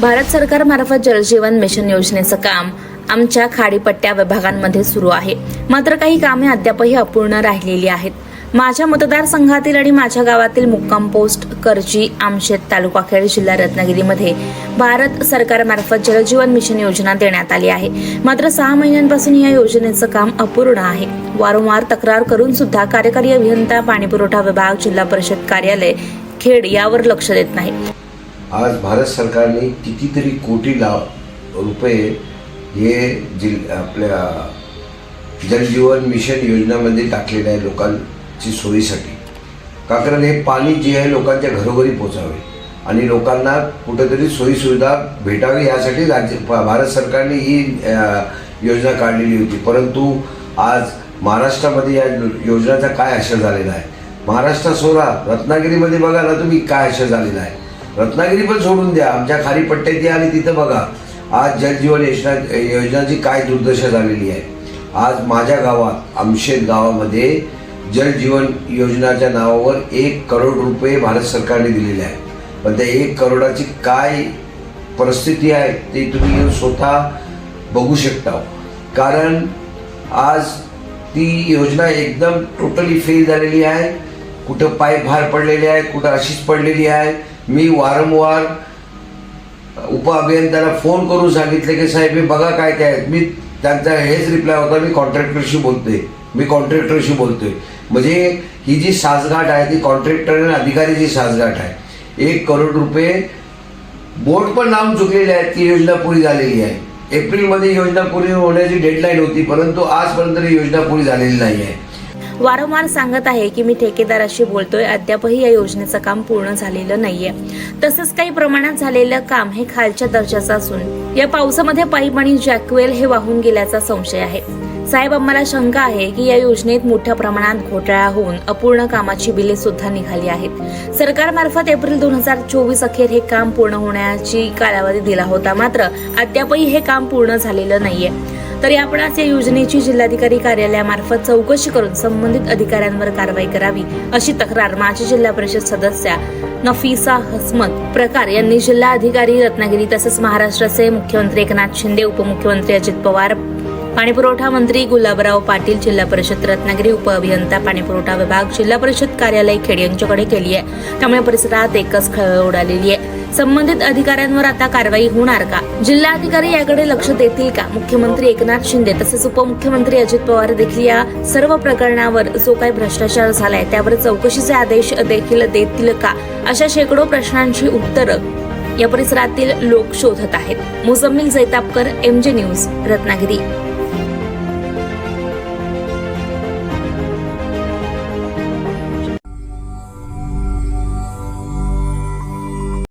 भारत सरकारमार्फत जलजीवन मिशन योजनेचं काम आमच्या खाडीपट्ट्या विभागांमध्ये सुरू आहे. मात्र काही कामे अद्यापही अपूर्ण राहिलेली आहेत. माझ्या मतदारसंघातील आणि माझ्या गावातील मुक्काम पोस्ट करजी आमशेत तालुका खेड जिल्हा रत्नागिरीमध्ये भारत सरकारमार्फत जलजीवन मिशन योजना देण्यात आली आहे. मात्र सहा महिन्यांपासून या योजनेचं काम अपूर्ण आहे. वारंवार तक्रार करून सुद्धा कार्यकारी अभियंता पाणीपुरवठा विभाग जिल्हा परिषद कार्यालय खेड यावर लक्ष देत नाही. आज भारत सरकारने कितीतरी कोटी ला रुपये हे जिल आपल्या जलजीवन मिशन योजनामध्ये टाकलेले आहे लोकांची सोयीसाठी. का कारण हे पाणी जे आहे लोकांच्या घरोघरी पोचावे आणि लोकांना कुठेतरी सोयीसुविधा भेटावी यासाठी राज्य भारत सरकारने ही योजना काढलेली होती. परंतु आज महाराष्ट्रामध्ये या योजनाचा काय अशा झालेला आहे? महाराष्ट्र सोडा रत्नागिरीमध्ये बघा ना तुम्ही काय अशा झालेला आहे? रत्नागिरी पण सोडून द्या. आमच्या खाली पट्ट्यात या आणि तिथं बघा. आज जलजीवन योजना योजनाची काय दुर्दशा झालेली आहे. आज माझ्या गावात आमशेत गावामध्ये जलजीवन योजनाच्या नावावर एक करोड रुपये भारत सरकारने दिलेले आहे पण त्या एक करोडाची काय परिस्थिती आहे ते तुम्ही स्वतः बघू शकता. कारण आज ती योजना एकदम टोटली फेल झालेली आहे. कुठं पाय भार पडलेले आहे कुठं अशीच पडलेली आहे. मी वारंवार उपअभियंत्याला फोन करून सांगितले की साहेब हे बघा काय काय मी त्यांचा हेच रिप्लाय होता मी कॉन्ट्रॅक्टरशी बोलतोय. मी कॉन्ट्रॅक्टरशी बोलतोय. म्हणजे ही जी साजगाठ आहे ती कॉन्ट्रॅक्टर आणि अधिकारीची साजगाठ आहे. एक करोड रुपये बोर्ड पण नाम चुकलेले आहेत ती योजना पुरी झालेली आहे. एप्रिलमध्ये योजना पुरी होण्याची डेडलाईन होती परंतु आजपर्यंत ही योजना पुरी झालेली नाही आहे. वारंवार सांगत आहे की मी ठेकेदाराशी बोलतोय अद्यापही या योजनेचं काम पूर्ण झालेलं नाहीये. तसंच काही प्रमाणात झालेलं काम हे खालच्या दर्जाचं असून या पावसामध्ये पाईप आणि जॅकवेल हे वाहून गेल्याचा संशय आहे. साहेब आम्हाला शंका आहे की या योजनेत मोठ्या प्रमाणात घोटाळा होऊन अपूर्ण कामाची बिले सुद्धा निघाली आहेत. सरकारमार्फत एप्रिल दोन हजार चोवीस अखेर हे काम पूर्ण होण्याची कालावधी दिला होता मात्र अद्यापही हे काम पूर्ण झालेलं नाहीये. तरी आपणास या योजनेची जिल्हाधिकारी कार्यालयामार्फत चौकशी करून संबंधित अधिकाऱ्यांवर कारवाई करावी अशी तक्रार माजी जिल्हा परिषद सदस्या नफीसा हसमत प्रकार यांनी जिल्हाधिकारी रत्नागिरी तसंच महाराष्ट्राचे मुख्यमंत्री एकनाथ शिंदे उपमुख्यमंत्री अजित पवार पाणीपुरवठा मंत्री गुलाबराव पाटील जिल्हा परिषद रत्नागिरी उपअभियंता पाणीपुरवठा विभाग जिल्हा परिषद कार्यालय खेड यांच्याकडे केली आहे. त्यामुळे परिसरात एकच खळबळ उडालेली आहे. संबंधित अधिकाऱ्यांवर आता कारवाई होणार का? जिल्हाधिकारी याकडे लक्ष देतील का? मुख्यमंत्री एकनाथ शिंदे तसेच उपमुख्यमंत्री अजित पवार देखील या सर्व प्रकरणावर जो काही भ्रष्टाचार झालाय त्यावर चौकशीचे आदेश देखील देतील का? अशा शेकडो प्रश्नांची उत्तरं या परिसरातील लोक शोधत आहेत. Mujammil Jaitapkar M J News Ratnagiri.